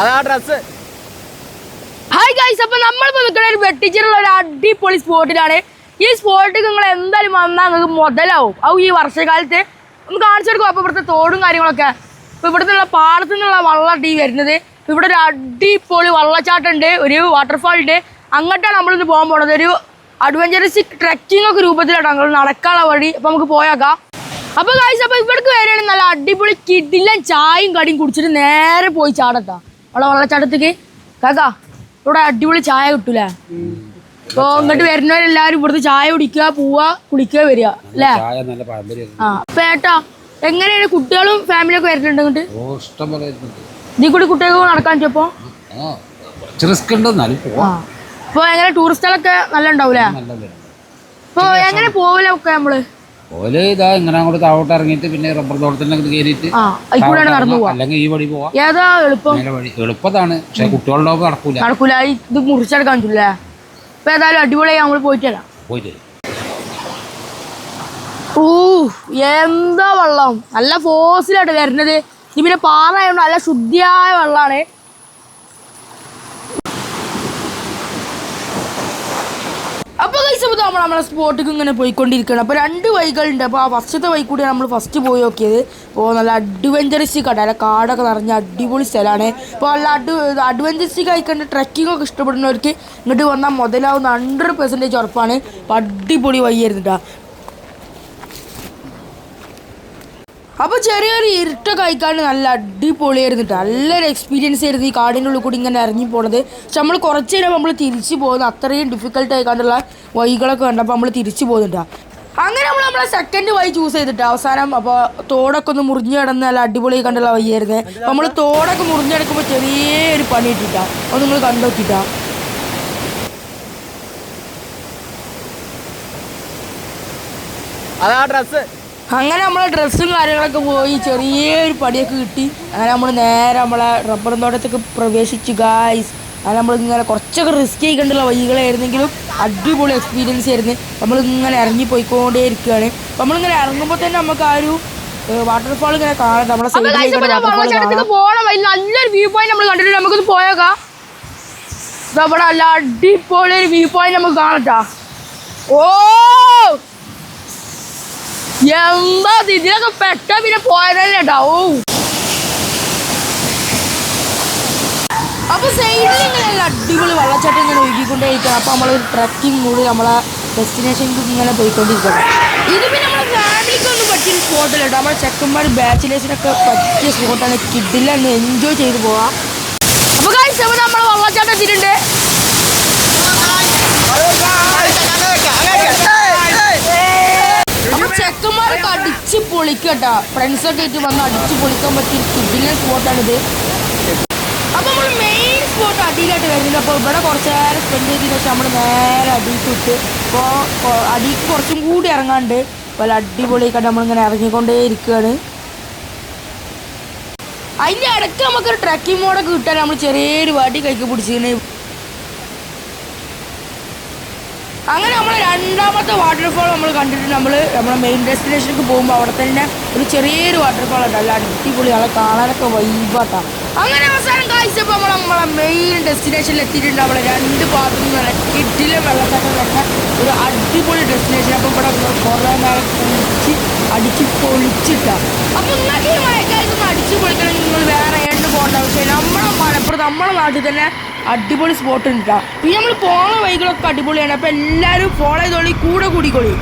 അതാ dress hi guys അപ്പൊ നമ്മളിപ്പോ നിൽക്കുന്ന ഒരു വെട്ടിച്ചിട്ടുള്ള ഒരു അടിപൊളി സ്പോട്ടിലാണ്. ഈ സ്പോട്ടിൽ നിങ്ങൾ എന്തായാലും വന്നാൽ നിങ്ങൾക്ക് മുതലാവും. അത് ഈ വർഷകാലത്ത് ഒന്ന് കാണിച്ചെടുക്കും അപ്പോൾ ഇവിടുത്തെ തോടും കാര്യങ്ങളൊക്കെ. അപ്പോൾ ഇവിടുത്തെ ഉള്ള പാടത്തു നിന്നുള്ള വള്ളം വരുന്നത്. ഇവിടെ ഒരു അടിപൊളി വള്ളച്ചാട്ടുണ്ട് ഒരു വാട്ടർഫാൾ ഉണ്ട്. അങ്ങോട്ടാണ് നമ്മളിന്ന് പോകാൻ പോണത്. ഒരു അഡ്വഞ്ചറസ് ട്രക്കിംഗ് ഒക്കെ രൂപത്തിലാണ് ഞങ്ങൾ നടക്കാനുള്ള വഴി. അപ്പോൾ നമുക്ക് പോയേക്കാം. അപ്പോൾ കാഴ്ച അപ്പോൾ ഇവിടേക്ക് വരികയാണെങ്കിൽ നല്ല അടിപൊളി കിടിലൻ ചായയും കടിയും കുടിച്ചിട്ട് നേരെ പോയി ചാടട്ടാ. അവിടെ വെള്ളച്ചാട്ടത്തേക്ക്. കാക്കാ ഇവിടെ അടിപൊളി ചായ കിട്ടൂലേ? അപ്പൊ ഇങ്ങോട്ട് വരുന്നവരെല്ലാരും ഇവിടുത്തെ ചായ കുടിക്കുക പോവാ കുളിക്കുക വരിക അല്ലേ? ആ അപ്പൊ ഏട്ടാ എങ്ങനെയാണ് കുട്ടികളും ഫാമിലിയൊക്കെ വരുന്നുണ്ട് ഇങ്ങോട്ട്. ഇതിൽ കൂടി കുട്ടികൾക്ക് നടക്കാൻ ചോപ്പോ അപ്പൊ? എങ്ങനെ ടൂറിസ്റ്റുകളൊക്കെ നല്ല ഉണ്ടാവൂലേ? അപ്പൊ എങ്ങനെ പോവില്ല ഒക്കെ നമ്മൾ? ഓൽ ഇതാ ഇങ്ങനെ അങ്ങോട്ട് താവോട്ട് ഇറങ്ങിയിട്ട് പിന്നെ റബ്ബർ തോട്ടത്തിനൊക്കെ കയറിയിട്ട് അതിക്കൂടെയാണ് നടന്നു പോവാ? അല്ലെങ്കിൽ ഈ വഴി പോവാം. ഏതാ എളുപ്പം? വഴി. എളുപ്പതാണ്. പക്ഷെ കുട്ടികളുടെ നടക്കൂല. നടക്കൂല. ഇത് മുറിച്ചെടുക്കാൻ പറ്റില്ലേ അപ്പൊ ഏതായാലും അടിപൊളിയായി. നമ്മൾ പോയിട്ട് പോയിട്ട് ഊ എന്താ വെള്ളം? നല്ല ഫോസിലായിട്ട് വരുന്നത് ഇത് പിന്നെ പാറ ആയതുകൊണ്ട് നല്ല ശുദ്ധിയായ വെള്ളമാണ് അപ്പൊ കഴിച്ചപ്പോൾ നമ്മൾ നമ്മളെ സ്പോട്ടിക്ക് ഇങ്ങനെ പോയിക്കൊണ്ടിരിക്കുകയാണ്. അപ്പോൾ രണ്ട് വഴികളുണ്ട്. അപ്പോൾ ആ ഫസ്റ്റത്തെ വഴി കൂടി നമ്മൾ ഫസ്റ്റ് പോയി നോക്കിയത്. അപ്പോൾ നല്ല അഡ്വഞ്ചറിസ്റ്റിക് കട. അല്ല കാടൊക്കെ നിറഞ്ഞ അടിപൊളി സ്ഥലമാണ്. അപ്പോൾ നല്ല അഡ് അഡ്വഞ്ചറിസ്റ്റിക് ആയിക്കൊണ്ട് ട്രക്കിംഗ് ഒക്കെ ഇഷ്ടപ്പെടുന്നവർക്ക് ഇങ്ങോട്ട് വന്നാൽ മുതലാവുന്ന ഹൺഡ്രഡ് പെർസെന്റേജ് ഉറപ്പാണ്. അപ്പോൾ അടിപൊളി വഴിയായിരുന്നു കേട്ടോ അപ്പോൾ ചെറിയൊരു ഇരുട്ടൊക്കെ കഴിക്കാൻ നല്ല അടിപൊളിയായിരുന്നു കേട്ടോ നല്ലൊരു എക്സ്പീരിയൻസ് ആയിരുന്നു ഈ കാടിന്റെ ഉള്ളിൽ കൂടി ഇങ്ങനെ ഇറങ്ങി പോണത്. പക്ഷെ നമ്മൾ കുറച്ച് നേരം നമ്മൾ തിരിച്ചു പോകുന്നത് അത്രയും ഡിഫിക്കൽട്ട് ആയിക്കാണ്ടുള്ള വഴികളൊക്കെ കണ്ടപ്പോൾ നമ്മൾ തിരിച്ചു പോകുന്നുണ്ടാ അങ്ങനെ നമ്മൾ നമ്മളെ സെക്കൻഡ് വഴി ചൂസ് ചെയ്തിട്ട് അവസാനം അപ്പോൾ തോടൊക്കെ ഒന്ന് മുറിഞ്ഞു കിടന്ന് നല്ല അടിപൊളി കണ്ടുള്ള വഴിയായിരുന്നു. നമ്മൾ തോടൊക്കെ മുറിഞ്ഞെടുക്കുമ്പോൾ ചെറിയൊരു പണി ഇട്ടിട്ടാ അത് നിങ്ങൾ കണ്ടോക്കിട്ടാ അതാ ഡ്രസ് അങ്ങനെ നമ്മളെ ഡ്രസ്സും കാര്യങ്ങളൊക്കെ പോയി ചെറിയൊരു പടിയൊക്കെ കിട്ടി. അങ്ങനെ നമ്മൾ നേരെ നമ്മളെ റബ്ബർ തോട്ടത്തേക്ക് പ്രവേശിച്ചു ഗായ്സ് അങ്ങനെ നമ്മൾ ഇങ്ങനെ കുറച്ചൊക്കെ റിസ്ക് ചെയ്യേണ്ടുള്ള വഴികളായിരുന്നെങ്കിലും അടിപൊളി എക്സ്പീരിയൻസ് ആയിരുന്നു. നമ്മൾ ഇങ്ങനെ ഇറങ്ങി പോയിക്കൊണ്ടേ ഇരിക്കുകയാണ് നമ്മളിങ്ങനെ ഇറങ്ങുമ്പോൾ തന്നെ നമുക്ക് ആ ഒരു വാട്ടർഫാൾ ഇങ്ങനെ കാണാം. നമ്മളെ നല്ലൊരു വ്യൂ പോയിന്റ് നമ്മൾ കണ്ടിട്ട് നമുക്കൊന്ന് പോയേക്കാം. ഇതവിടെ നല്ല അടിപൊളി ഒരു വ്യൂ പോയിന്റ് നമുക്ക് കാണട്ടാ ഓ! എന്താ ഇതിനൊക്കെ പെട്ട പിന്നെ പോയതല്ലേ ഉണ്ടാവും. അപ്പൊ സൈഡിൽ ഇങ്ങനെ അടിപൊളി വെള്ളച്ചാട്ടം ഇങ്ങനെ ഒഴുകിക്കൊണ്ടേയിരിക്കണം അപ്പൊ നമ്മളൊരു ട്രക്കിംഗ് മൂടി നമ്മളെ ഡെസ്റ്റിനേഷനിലേക്ക് ഇങ്ങനെ പോയിക്കൊണ്ടിരിക്കണം ഇത് പിന്നെ നമ്മളെ ഫാമിലിക്കൊന്നും പറ്റിയ സ്പോട്ടല്ല കേട്ടോ നമ്മളെ ചെക്കന്മാർ ബാച്ചിലേഴ്സിനൊക്കെ പറ്റിയ സ്പോട്ടാണ് കിഡില്ല എന്ന് എൻജോയ് ചെയ്ത് പോവാം. അപ്പൊ കാഴ്ച നമ്മളെ വെള്ളച്ചാട്ടം എത്തിയിട്ടുണ്ട് അപ്പൊ ചെക്കന്മാരൊക്കെ പൊളിക്കട്ടാ ഫ്രണ്ട്സൊക്കെ ആയിട്ട് വന്ന് അടിച്ച് പൊളിക്കാൻ പറ്റിയ കിഡിലെ സ്പോട്ടാണിത് അപ്പൊ നമ്മൾ മെയിൻ സ്പോട്ട് അടിയിലായിട്ട് വരുന്നുണ്ട് അപ്പോൾ ഇവിടെ കുറച്ച് നേരം സ്പെൻഡ് ചെയ്തതിന് ശേഷം നമ്മൾ നേരെ അടിയിലേക്ക് വിട്ട് അപ്പോൾ അടിക്ക് കുറച്ചും കൂടി ഇറങ്ങാണ്ട് പല കണ്ട് നമ്മളിങ്ങനെ ഇറങ്ങിക്കൊണ്ടേ ഇരിക്കുകയാണ് അതിന്റെ ഇടയ്ക്ക് നമുക്കൊരു ട്രക്കിംഗ് മോഡൊക്കെ കിട്ടാൻ നമ്മൾ ചെറിയൊരു വടി കൈക്ക് പിടിച്ചിരുന്നു അങ്ങനെ നമ്മൾ രണ്ടാമത്തെ വാട്ടർഫാൾ നമ്മൾ കണ്ടിട്ട് നമ്മൾ നമ്മുടെ മെയിൻ ഡെസ്റ്റിനേഷനിലേക്ക് പോകുമ്പോൾ അവിടെ തന്നെ ഒരു ചെറിയൊരു വാട്ടർഫാൾ ഉണ്ട്. അല്ല അടിപൊളി ആളെ കാണാനൊക്കെ വൈബാട്ടാണ് അങ്ങനെ അവസാനം കാഴ്ചപ്പോൾ നമ്മൾ നമ്മളെ മെയിൻ ഡെസ്റ്റിനേഷനിൽ എത്തിയിട്ടുണ്ട്. നമ്മളെ രണ്ട് ഭാഗത്തു നല്ല കിഡിലെ വെള്ളച്ചാട്ടം തന്നെ ഒരു അടിപൊളി ഡെസ്റ്റിനേഷൻ അപ്പോൾ ഇവിടെ കുറേ നാളെ കുളിച്ച് അടിച്ച് പൊളിച്ചിട്ടാണ് അപ്പോൾ നിങ്ങൾക്ക് ഈ മഴക്കാലത്തൊന്ന് അടിച്ച് പൊളിക്കണമെങ്കിൽ നിങ്ങൾ വേറെ ഏണ്ട് പോകേണ്ട ആവശ്യമില്ല. നമ്മളെ മലപ്പുറത്ത് നമ്മളെ നാട്ടിൽ തന്നെ അടിപൊളി സ്പോട്ട് ഉണ്ട് പിന്നെ നമ്മൾ പോണ വഴികളൊക്കെ അടിപൊളിയാണ്. അപ്പോൾ എല്ലാരും ഫോളോ ചെയ്തോളി കൂടെ കൂടിക്കോളി.